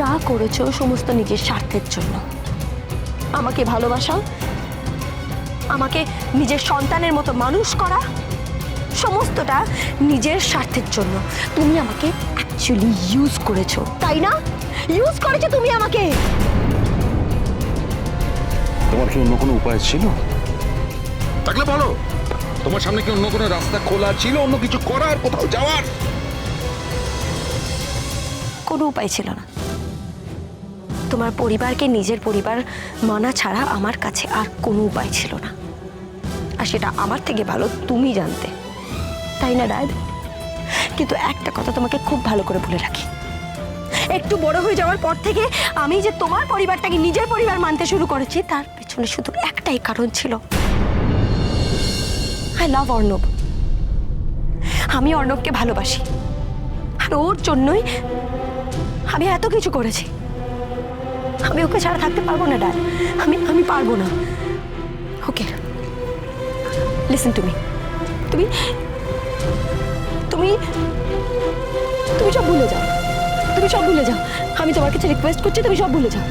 যা করেছ সমস্ত নিজের স্বার্থের জন্য। আমাকে ভালোবাসা আমাকে নিজের সন্তানের মতো মানুষ করা সমস্তটা নিজের স্বার্থের জন্য। তুমি আমাকে অ্যাকচুয়ালি ইউজ করেছ তাই না? ইউজ করেছ তুমি আমাকে! তোমার কি অন্য কোনো উপায় ছিল? থাকলে বলো তোমার সামনে কি অন্য কোনো রাস্তা খোলা ছিল অন্য কিছু করার কোথাও যাওয়ার? কোনো উপায় ছিল না। তোমার পরিবারকে নিজের পরিবার মানা ছাড়া আমার কাছে আর কোনো উপায় ছিল না। আর সেটা আমার থেকে ভালো তুমি জানতে। তাই না রায় কিন্তু একটা কথা তোমাকে খুব ভালো করে বলে রাখি। একটু বড় হয়ে যাওয়ার পর থেকে আমি যে তোমার পরিবারটাকে নিজের পরিবার মানতে শুরু করেছি, তার পেছনে শুধু একটাই কারণ ছিল। I love Arnab. আমি অর্ণবকে ভালোবাসি। আর ওর জন্যই আমি এত কিছু করেছি। আমি ওকে ছাড়া থাকতে পারব না ড্যাড আমি আমি পারব না। ওকে লিসেন তুমি তুমি তুমি তুমি সব ভুলে যাও। তুমি সব ভুলে যাও। আমি তোমার কাছে রিকোয়েস্ট করছি তুমি সব ভুলে যাও।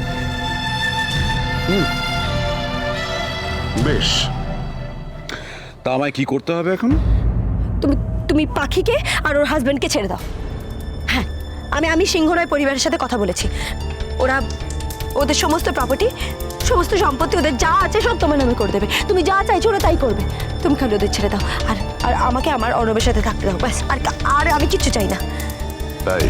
বেশ। তা আমায় কি করতে হবে এখন? তুমি তুমি পাখিকে আর ওর হাজবেন্ডকে ছেড়ে দাও। হ্যাঁ আমি আমি সিংহরায় পরিবারের সাথে কথা বলেছি। ওরা ওদের সমস্ত প্রপার্টি সমস্ত সম্পত্তি ওদের যা আছে সব তোমার নামে করে দেবে। তুমি যা চাইছো ওরা তাই করবে। তুমি খালি ওদের ছেড়ে দাও। আর আর আমাকে আমার অরবের সাথে থাকতে দাও ব্যাস। আর আর আমি কিচ্ছু চাই না। তাই?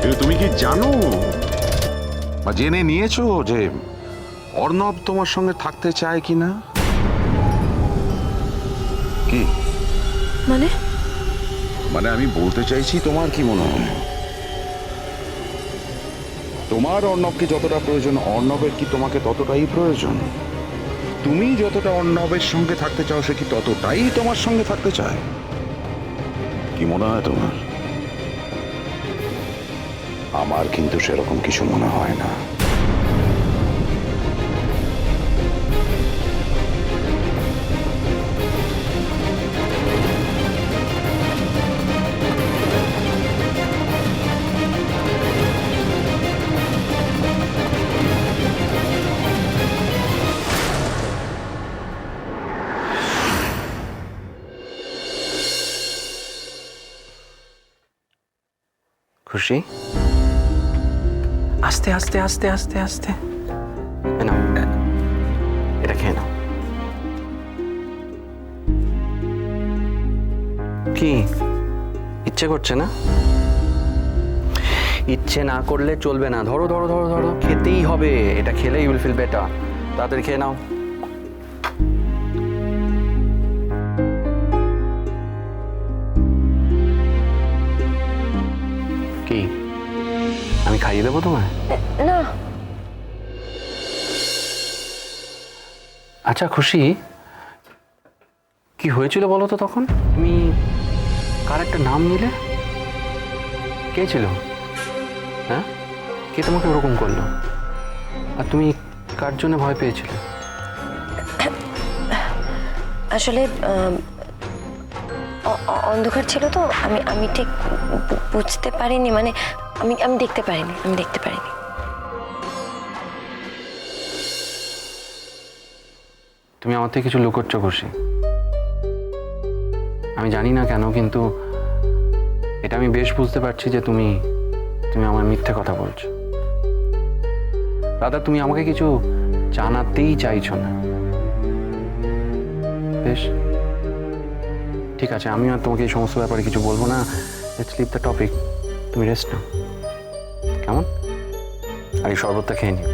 কিন্তু তুমি কি জানো? বা জেনে নিয়েছো যে অর্ণব তোমার সঙ্গে থাকতে চায় কি না কি? মানে? মানে আমি বলতে চাইছি তোমার কি মনে হয়? তোমার অর্ণবকে যতটা প্রয়োজন, অর্ণবের কি তোমাকে ততটাই প্রয়োজন? তুমি যতটা অর্ণবের সঙ্গে থাকতে চাও, সে কি ততটাই তোমার সঙ্গে থাকতে চায়? কি মনে হয় তোমার? আমার কিন্তু সেরকম কিছু মনে হয় না। খুশি? আস্তে আস্তে আস্তে আস্তে আস্তে। এটা খেয়ে নাও। কি? ইচ্ছে করছে না? ইচ্ছে না করলে চলবে না। ধরো ধরো ধরো ধরো। খেতেই হবে। এটা খেলে ইউল ফিল বেটার তাড়াতাড়ি খেয়ে নাও। খাইয়ে দেবো তোমায়? না। আচ্ছা খুশি? কি হয়েছিল বলো তো তখন? তুমি কার একটা নাম নিলে? কে ছিল? হ্যাঁ? কে তোমাকে ওরকম করল? আর তুমি কার জন্য ভয় পেয়েছিলে? আসলে অন্ধকার ছিল তো। আমি আমি ঠিক বুঝতে পারিনি। মানে আমি আমি দেখতে পারিনি, আমি দেখতে পারিনি। তুমি আমার থেকে কিছু লুকোচ্ছ খুশি। আমি জানি না কেন, কিন্তু এটা আমি বেশ বুঝতে পারছি যে তুমি তুমি আমার মিথ্যে কথা বলছো। দাদা তুমি আমাকে কিছু জানাতেই চাইছো না। বেশ। ঠিক আছে আমি আর তোমাকে এই সমস্ত ব্যাপারে কিছু বলব না। লিভ দ্য টপিক তুমি রেস্ট নাও। কেমন? আর এই শরবতটা খেয়ে নিও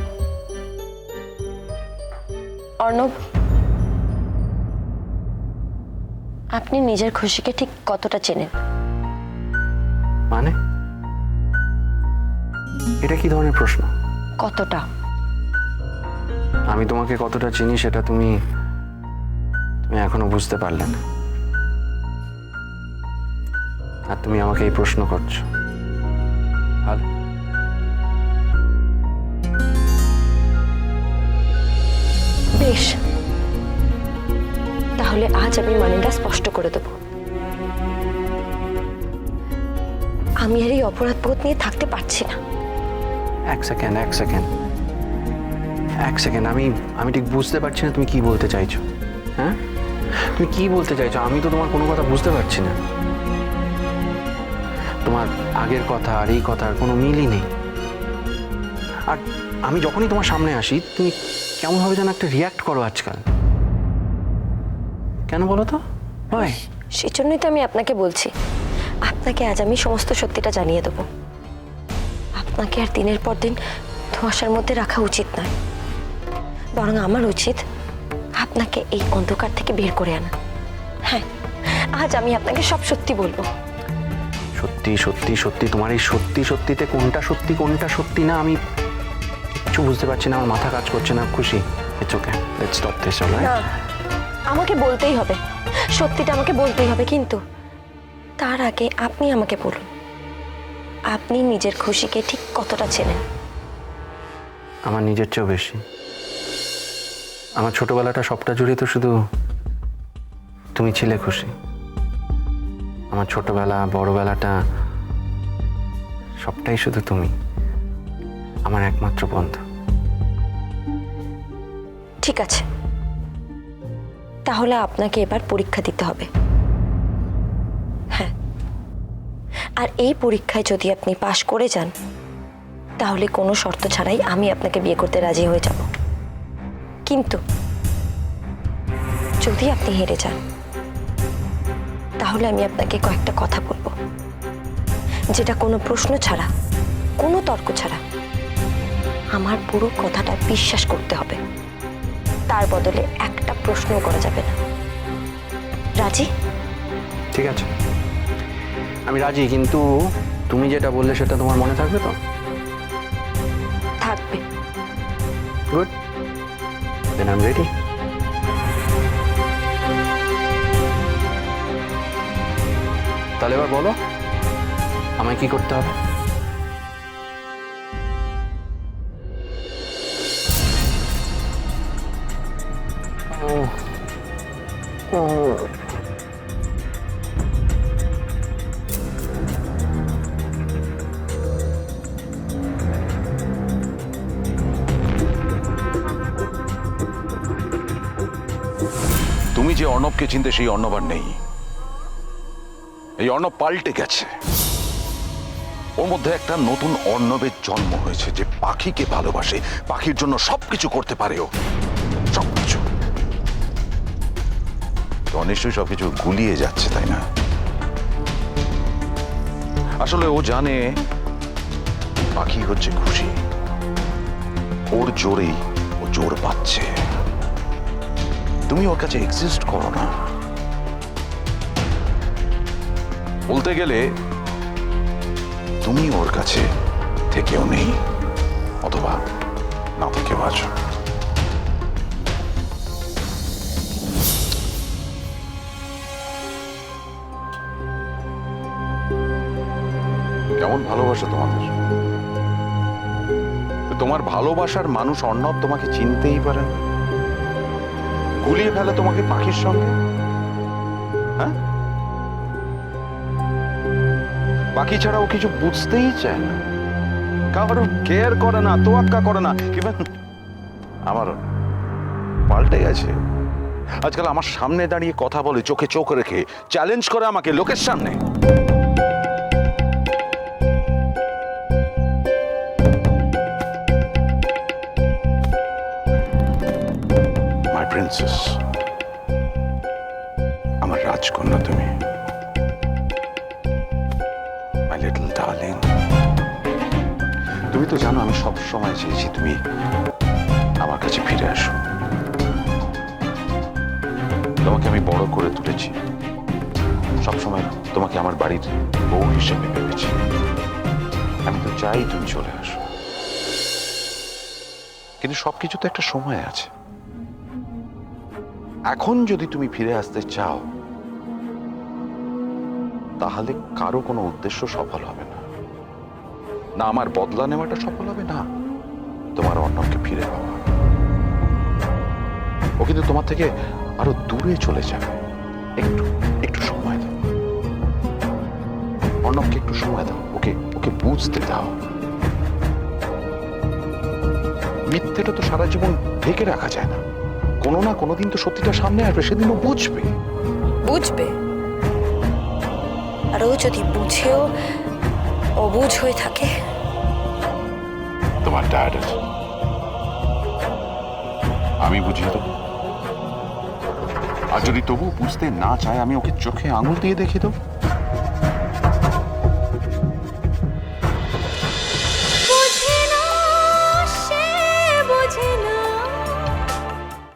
অর্ণব আপনি নিজের খুশিকে ঠিক কতটা চেনেন? মানে? এটা কি ধরনের প্রশ্ন? কতটা? আমি তোমাকে কতটা চিনি সেটা তুমি তুমি এখনও বুঝতে পারলে না। আর তুমি আমাকে এই প্রশ্ন করছ। ভালো। বেশ। তাহলে আজ আমি মানেটা স্পষ্ট করে দেব। আমি আর এই অপরাধ বোধ নিয়ে থাকতে পারছি না। এক সেকেন্ড এক সেকেন্ড এক সেকেন্ড আমি আমি ঠিক বুঝতে পারছি না তুমি কি বলতে চাইছো হ্যাঁ? তুমি কি বলতে চাইছো? আমি তো তোমার কোনো কথা বুঝতে পারছি না। তোমার আগের কথা আর এই কথার কোনো মিলই নেই। আর আমি যখনই তোমার সামনে আসি তুমি কেমনভাবে যেন একটা রিয়াক্ট করো আজকাল। কেন বলো তো? ভাই সেই জন্যই তো আমি আপনাকে বলছি। আপনাকে আজ আমি সমস্ত সত্যিটা জানিয়ে দেবো। আপনাকে আর দিনের পর দিন ধোঁয়াশার মধ্যে রাখা উচিত নয়। বরং আমার উচিত আপনাকে এই অন্ধকার থেকে বের করে আনা। হ্যাঁ আজ আমি আপনাকে সব সত্যি বলব। সত্যি সত্যি সত্যি তোমার এই সত্যি সত্যিতে কোনটা সত্যি কোনটা সত্যি না আমি কিছু বুঝতে পারছি না আমার মাথা কাজ করছে না খুশি। It's okay let's stop this alright আমাকে বলতেই হবে। সত্যিটা আমাকে বলতেই হবে কিন্তু তার আগে আপনি আমাকে বলুন আপনি নিজের খুশিকে ঠিক কতটা চেনেন? আমার নিজের চেয়েও বেশি। আমার ছোটবেলাটা সবটা জুড়ে তো শুধু তুমি ছিলে খুশি। আমার ছোটবেলা বড়বেলাটা সবটাই শুধু তুমি আমার একমাত্র বন্ধু। ঠিক আছে। তাহলে আপনাকে এবার পরীক্ষা দিতে হবে। হ্যাঁ। আর এই পরীক্ষায় যদি আপনি পাশ করে যান, তাহলে কোনো শর্ত ছাড়াই আমি আপনাকে বিয়ে করতে রাজি হয়ে যাব। কিন্তু যদি আপনি হেরে যান, তাহলে আমি আপনাকে কয়েকটা কথা বলব। যেটা কোনো প্রশ্ন ছাড়া, কোনো তর্ক ছাড়া আমার পুরো কথাটা বিশ্বাস করতে হবে। তার বদলে একটা প্রশ্ন করা যাবে না। রাজি? ঠিক আছে। আমি রাজি কিন্তু তুমি যেটা বললে সেটা তোমার মনে থাকবে তো? থাকবে। গুড দেন আই রেডি তাহলে এবার বলো আমায় কি করতে হবে? তুমি যে অর্ণবকে চিনতে সেই অর্ণব আর নেই। এই অর্ণব পাল্টে গেছে। ওর মধ্যে একটা নতুন অর্ণবের জন্ম হয়েছে যে পাখিকে ভালোবাসে। পাখির জন্য সবকিছু করতে পারে ও। সবকিছু। তো নিশ্চয়ই সবকিছু গুলিয়ে যাচ্ছে, তাই না? আসলে ও জানে পাখি হচ্ছে খুশি। ওর জোরেই ও জোর পাচ্ছে। তুমি ওর কাছে এক্সিস্ট করো না। বলতে গেলে, তুমি ওর কাছে থেকেও নেই, অথবা না থেকেও আছো। কেমন ভালোবাসা তোমাদের। তোমার ভালোবাসার মানুষ অর্ণব তোমাকে চিনতেই পারে না। গুলিয়ে ফেলে তোমাকে পাখির সঙ্গে। হ্যাঁ? পাখি ছাড়া ও কিছু বুঝতেই চায় না। কারও কেয়ার করে না, তোয়াক্কা করে না। কিংবা আমার পাল্টে গেছে। আজকাল আমার সামনে দাঁড়িয়ে কথা বলে, চোখে চোখ রেখে চ্যালেঞ্জ করে আমাকে, লোকের সামনে। প্রিন্সেস আমার রাজকন্যা তুমি। মাই লিটল ডার্লিং তুমি তো জানো আমি সব সময় চেয়েছি তুমি আমার কাছে ফিরে আসো। তোমাকে আমি বড় করে তুলেছি। সবসময় তোমাকে আমার বাড়ির বউ হিসেবে ভেবেছি। আমি তো চাই তুমি চলে আসো। কিন্তু সবকিছু তো একটা সময় আছে। এখন যদি তুমি ফিরে আসতে চাও, তাহলে কারও কোনো উদ্দেশ্য সফল হবে না। না আমার বদলা নেওয়াটা সফল হবে না, তোমার অন্যকে ফিরে পাওয়া। ও কিন্তু তোমার থেকে আরও দূরে চলে যাবে। একটু একটু সময় দাও। অর্ণবকে একটু সময় দাও। ওকে ওকে বুঝতে দাও। মিথ্যেটা তো সারা জীবন ঢেকে রাখা যায় না। কোনো না কোনো দিন তো সত্যিটা সামনে আসবে সেদিনও বুঝবে। বুঝবে? আর ও যদি বুঝেও অবুঝ হয়ে থাকে? তোমার ড্যাড আমি বুঝিয়ে দেবো। আর যদি তবু বুঝতে না চায় আমি ওকে চোখে আঙুল দিয়ে দেখিয়ে দেবো।